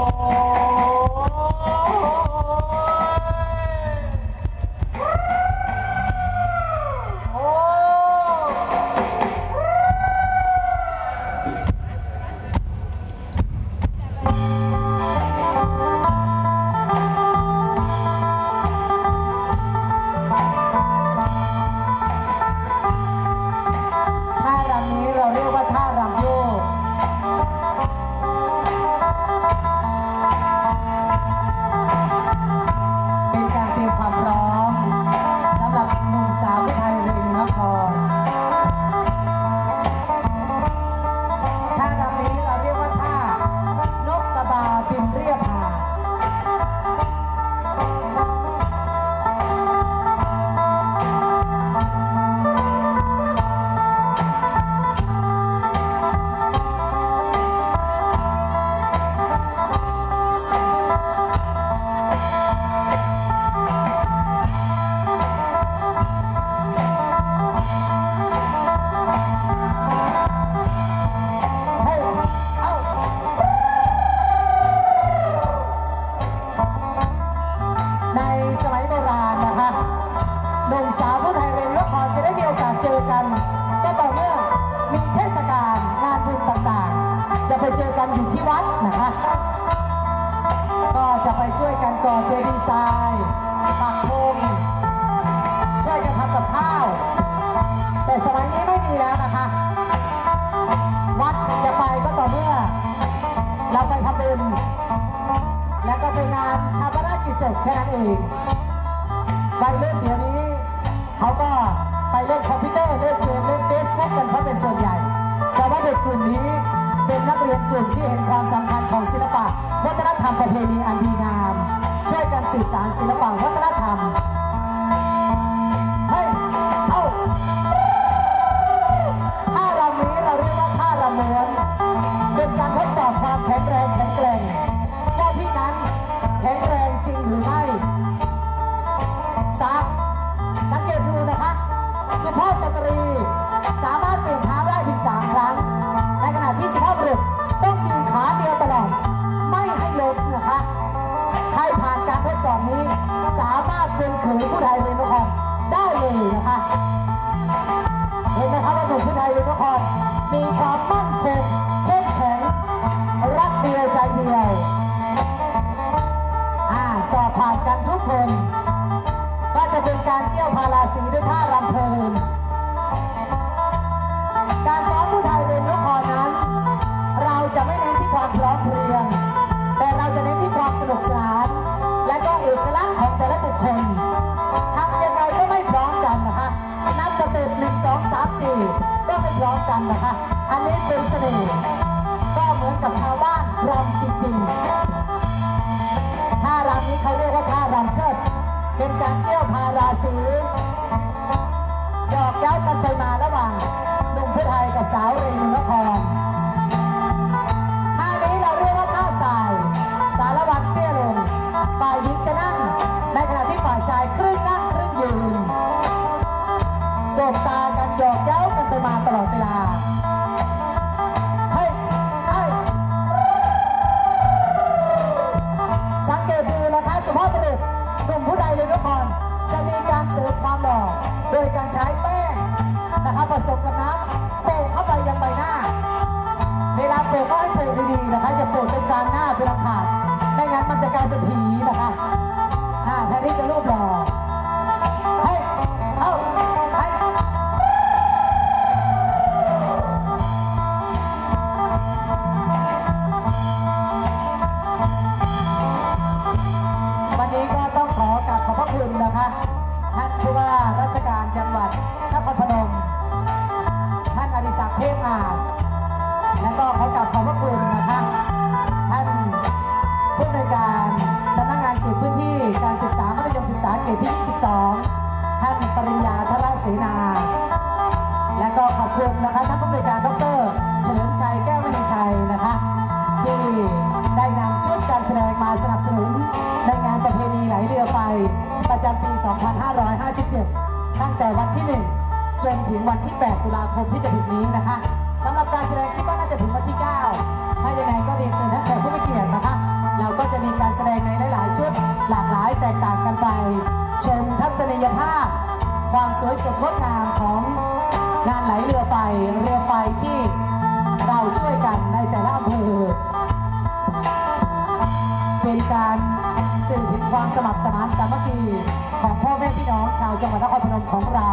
ท่ อีกในเล่นเดี๋ยวนี้ เขาก็ไปเล่นคอมพิวเตอร์เล่นเกมเล่นเฟซบุ๊กกันซะเป็นส่วนใหญ่ แต่ว่าเด็กกลุ่มนี้เป็นนักเรียนกลุ่มที่เห็นความสำคัญของศิลปะ วัฒนธรรมประเพณีอันดีงาม ช่วยกันสืบสานศิลปะวัฒนธรรมารถเป็นผู้ใดเลยนะคะได้เลยนะคะเห็นไหมครับว่าหนุ่มผู้ไทยเลยทุกคนมีความมั่นคงเข้มแข็งรักเดียวใจเดียวอ่าสอบผ่านกันทุกคนก็จะเป็นการเกี่ยวพาราสีด้วยท่ารำเพลินการฟ้อนผู้ไทยเรนนครนั้น เราจะไม่เน้นที่ความพร้อมเพรียงแต่เราจะเน้นที่ความสนุกสนานและก็เอกลักษณ์ของแต่ละบุคคล องสามสี่ก็ไม่พร้อมกันนะคะ อันนี้เป็นเสน่ห์ก็เหมือนกับชาวบ้านรำจริงๆท่ารำนี้เขาเรียกว่าท่ารำเชิด เป็นการเกี่ยวพาราสีหยอกย้ากันไปมาระหว่างหนุ่มผู้ไทยกับสาวเรนูนครท่านี้เราเรียกว่าท่าสาย สารวัตรเตี้ยลงฝ่ายหญิงจะนั่งในขณะที่ฝ่ายชายครึ่งนั่งครึ่งยืน สบตากันหยอกเย้ากันไปมาตลอดเวลาเฮ้ยเฮ้สังเกตดูนะคะสุภาพบุรุษหนุ่มผู้ใดเลยทุกคนจะมีการเสริมความหล่อโดยการใช้แป้งนะครับผสมกับน้ำโปะเข้าไปยังใบหน้า เวลาโปะก็ให้โปะดีๆนะคะอย่าโปะตรงกลางหน้าเป็นลำขาดไม่งั้นมันจะกลายเป็นผีนะคะอ่าแทนที่จะรูปหล่อ คุณนะคะท่านผู้ว่าราชการจังหวัดนครพนม ท่านอดิศักดิ์เทพอาจและก็ขอกราบขอบพระคุณนะคะท่านผู้ในวยการสำนักงานเขตพื้นที่การศึกษามัธยมศึกษาเขตที่22ท่านปริญญาธราเสนา และก็ขอบคุณนะคะท่านผู้ในวยการดรเฉลิมชัยแก้วมณีชัยนะคะที่ได้นำชุดการแสดงมาสนับสนุนในงานประเพณีไหลเรือไฟ ประจำปี 2557 ตั้งแต่วันที่ 1 จนถึงวันที่ 8 ตุลาคมที่จะถึงนี้นะคะสำหรับการแสดงคิดว่าน่าจะถึงวันที่ 9 ถ้ายังไงก็เรียนเชิญท่านแขกผู้มีเกียรตินะคะ เราก็จะมีการแสดงในหลากหลายแตกต่างกันไป ชมทัศนียภาพ ความสวยสดงดงามของงานไหลเรือไฟเรือไฟที่เราช่วยกันในแต่ละอำเภอเป็นการสื่อถึง ความสมัครสมานสามัคคีของพ่อแม่พี่น้องชาวจังหวัดนครพนมของเรา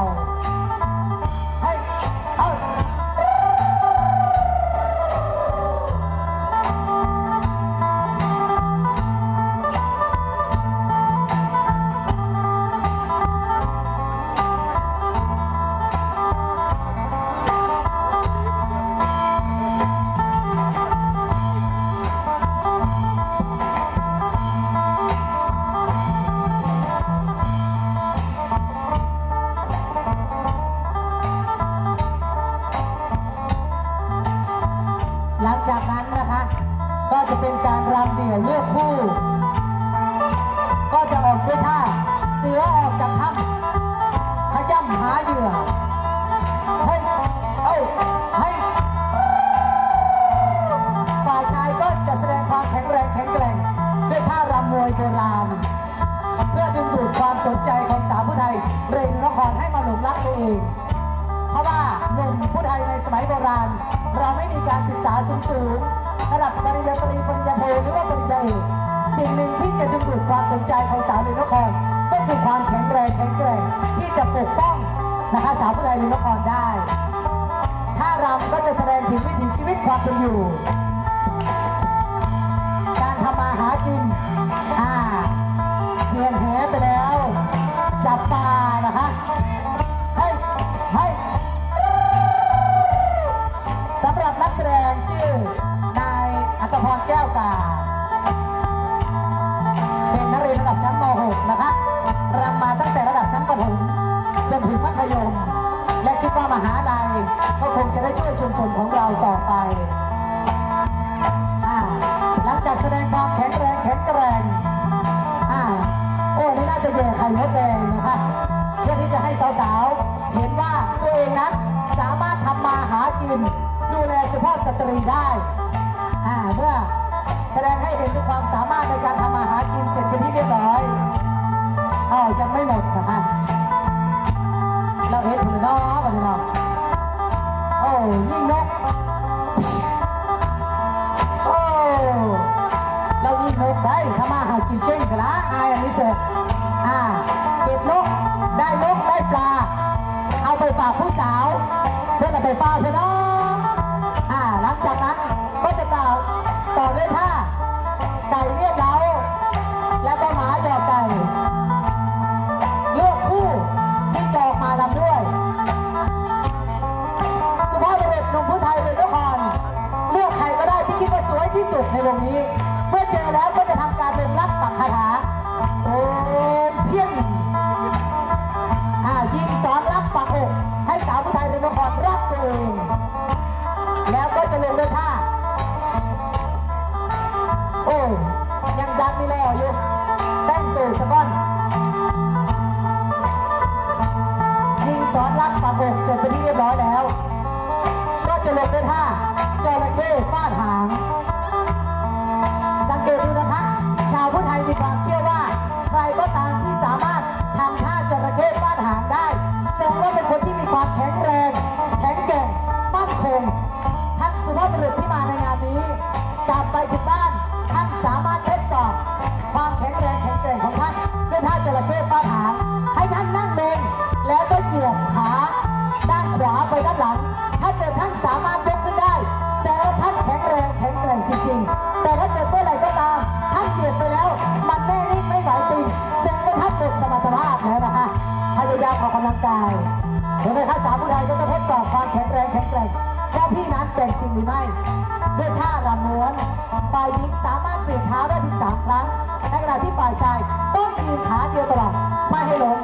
สือออกจากถ้ำขย่ำหาเหยื่อเฮ้ยเอ้ยเฮ้ยฝ่ายชายก็จะแสดงความแข็งแรงแข็งแกร่งด้วยท่ารำมวยโบราณ เพื่อดึงดูดความสนใจของสาวผู้ไทยเรนนครให้มาหลงรักตัวเอง เพราะว่าหนุ่มผู้ไทยในสมัยโบราณ เราไม่มีการศึกษาสูงสูงๆระดับปริญญาตรีปริญญาโทหรือว่าปริญญาเอกสิ่งหนึ่งที่จะดึงดูดความสนใจของสาวในนคร คือความแข็งแรงแข็งแกร่งที่จะปกป้องนะคะสาวผู้ไทยในนครได้ ถ้ารำก็จะแสดงถึงวิถีชีวิตความเป็นอยู่ การทำมาหากินอ่าเพียนแหไปแล้ว จับปลานะคะเฮ้ยเฮ้ยสำหรับนักแสดงชื่อนายอัตพรแก้วกาเป็นนักเรียนระดับชั้นม .6 นะคะ มาตั้งแต่ระดับชั้นประถมจนถึงมัธยม และคิดว่ามหาลัยก็คงจะได้ช่วยชุมชนของเราต่อไปหลังจากแสดงความแข็งแรงแข็งแกร่งอ่าโอ้นี่น่าจะแย่ไข่มดแดงนะคะเพื่อที่จะให้สาวๆ เห็นว่าตัวเองนั้นสามารถทำมาหากิน ดูแลสุภาพสตรีได้อ่าเมื่อแสดงให้เห็นถึงความสามารถในการทำมาหากินเสร็จเป็นที่เรียบร้อย อ้าวยังไม่หมดนะคะเราเห็นถึงน้องกันเนาะโอ้ยิ่งนกโอ้เรายิงนกได้ถ้ามาหากินเก่งกันละอายอันนี้เสร็จอ่าเก็บนกได้นกได้ปลา เอาไปฝากผู้สาว เพื่อนไปฝากเพื่อนน้องอ่าหลังจากนั้นก็จะต่อต่อด้วยท่าไก่เรียกเรา หนุ่มผู้ไทยเป็นนคนเลือกใครก็ได้ที่คิดว่าสวยที่สุดในวงนี้ เมื่อเจอแล้วก็จะทำการเป็นรับปักคาถาโอมเพียนอ่ายิงสอนรับปักอกให้สาวผู้ไทยเป็นนครรักตัวเอง ด้านหลัง ถ้าเกิดท่านสามารถยกขึ้นได้แสดงว่าท่านแข็งแรงแข็งแกร่งจริงๆ แต่ถ้าเกิดเมื่อไหร่ก็ตาม ท่านเหยียดไปแล้ว มันแน่นิ่งไม่ไหวติงแสดงว่าท่านหมดสมรรถภาพแล้วนะคะพยายามออกกำลังกายเห็นไหมคะสาวผู้ใดก็จะทดสอบความแข็งแรงแข็งแกร่งว่าพี่นั้นเป็นจริงหรือไม่ด้วยท่ารำม้วนฝ่ายหญิงสามารถเปลี่ยนเท้าได้ถึงสามครั้งในขณะที่ฝ่ายชายต้องยืนขาเดียวตลอดไม่ให้ล้ม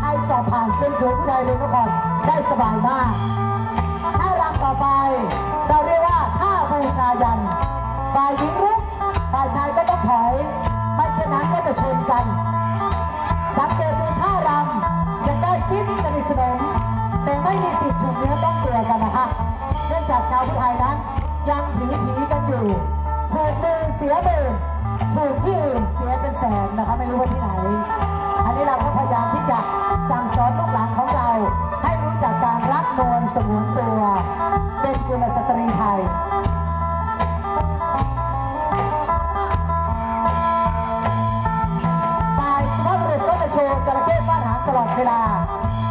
ให้สอบผ่านเป็นผัวผู้ใดเลยนคร ได้สบายมากท่ารำต่อไป เราเรียกว่าท่าบูชายันฝ่ายหญิงรุกฝ่ายชายก็ต้องถอย ไม่เช่นนั้นก็จะชนกัน สังเกตดูท่ารำจะได้ชิดสนิทสนมแต่ไม่มีสิทธิ์ถูกเนื้อต้องตัวกันนะคะเนื่องจากชาวพุทธไทยนั้น ยังถือผีกันอยู่ผูกมือเสียมือถูกที่อื่นเสียเป็นแสนนะคะไม่รู้ว่าที่ไหน อันนี้เราก็พยายามที่จะสั่งสอนลูกหลานของ สงวนตัวเป็นกุลสตรีไทยฝ่ายสุภาพบุรุษก็จะโชว์จระเข้บ้านหางตลอดเวลา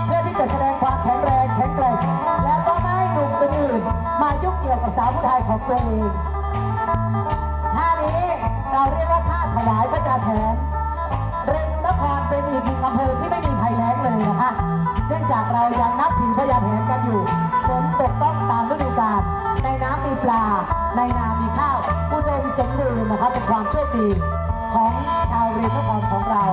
เพื่อที่จะแสดงความแข็งแรงแข็งแกร่งและก็ไม่ให้หนุ่มอื่นมายุ่งเกี่ยวกับสาวผู้ไทยของตัวเองท่านี้เราเรียกว่าท่าถวายพระจันทร์แถมเรนูนครเป็นอีกหนึ่งอำเภอที่ไม่มีภัยแล้งเลยนะคะ นื่องจากเรายังนับถือพยาแถมกันอยู่ฝนตกต้องตามฤดูกาลในน้ำมีปลา ในนามีข้าวอุดมสมบูรณ์นะคะเป็นความโชคดีของชาวเรนนครของเรา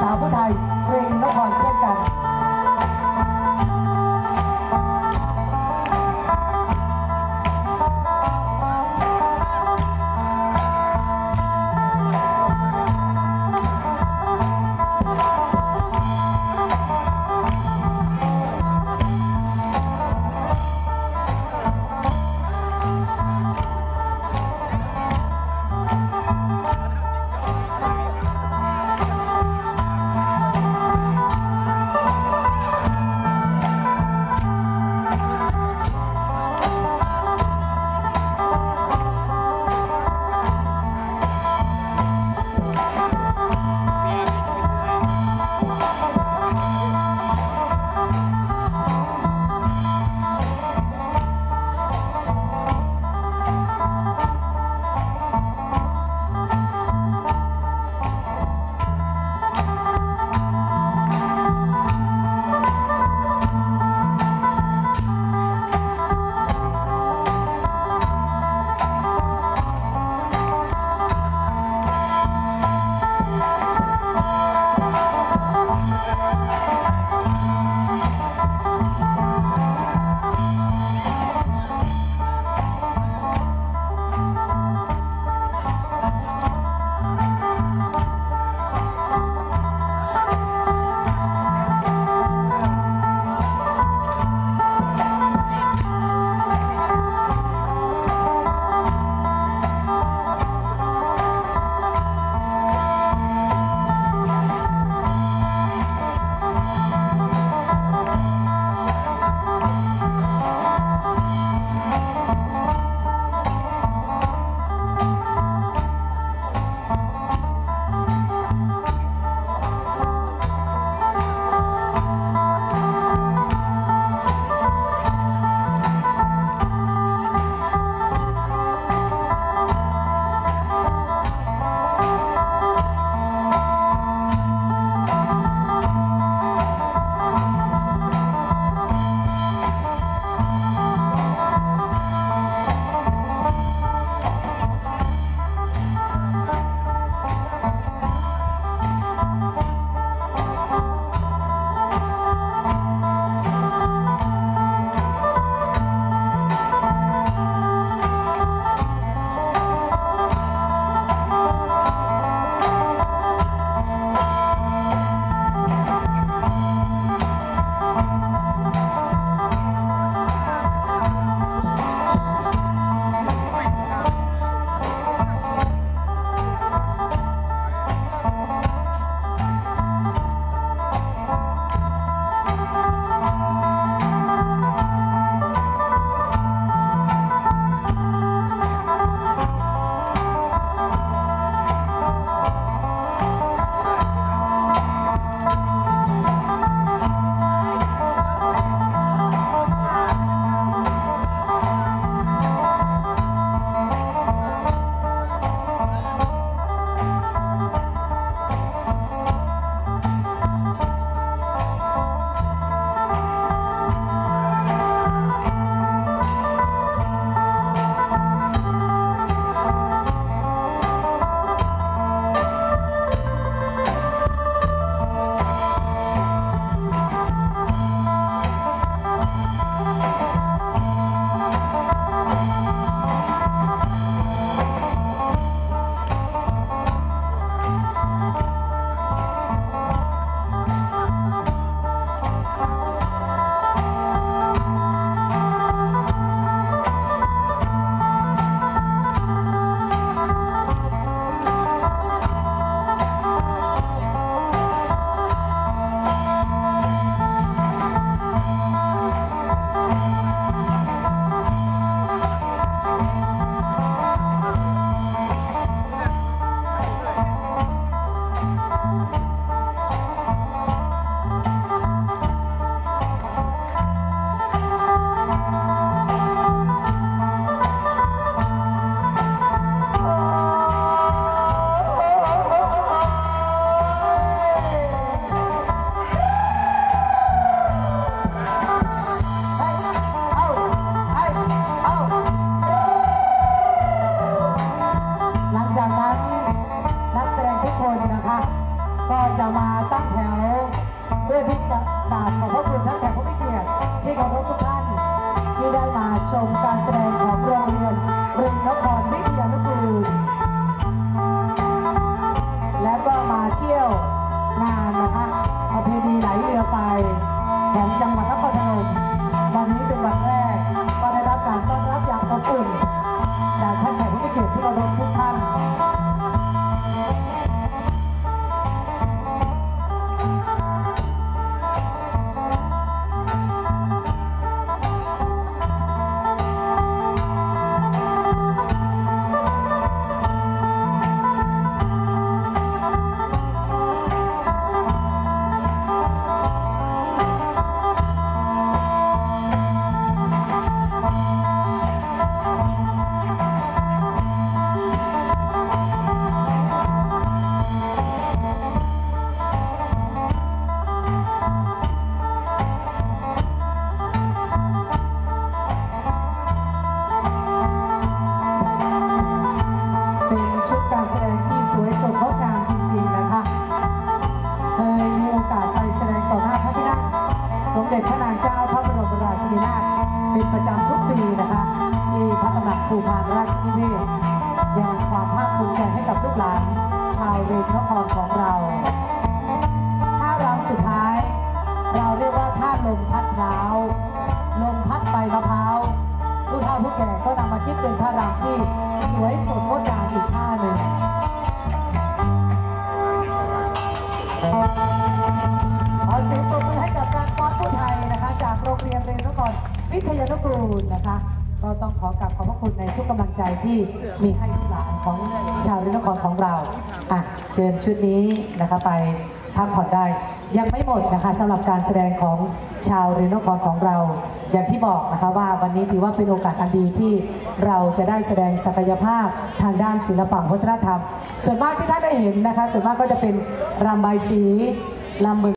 สาวผู้ไทยเรนนครเช่นกันน ไมีนาเป็นประจำทุกปีนะคะที่พระตำหนักภูพานราชนิเวศน์ยังความภาคภูมิใจให้กับลูกหลานชาวเรนนครของเราท่ารำสุดท้าย เราเรียกว่าท่าลมพัดพร้าวลมพัดใบมะพร้าวผู้เฒ่าผู้แก่ก็นำมาคิดเป็นท่ารำที่สวยสด รวิทยานุกูลนะคะ ก็ต้องขอกราบขอบพระคุณในทุกกำลังใจที่มีให้ลูกหลานของชาวรนนครของเราอะเชิญชุดนี้นะคะไปพักผ่อนได้ ยังไม่หมดนะคะสำหรับการแสดงของชาวรนนครของเรา อย่างที่บอกนะคะว่าวันนี้ถือว่าเป็นโอกาสอันดีที่เราจะได้แสดงศักยภาพทางด้านศิลปะวัฒนธรรม ส่วนมากที่ท่านได้เห็นนะคะ ส่วนมากก็จะเป็นรำใบสีลำเบิก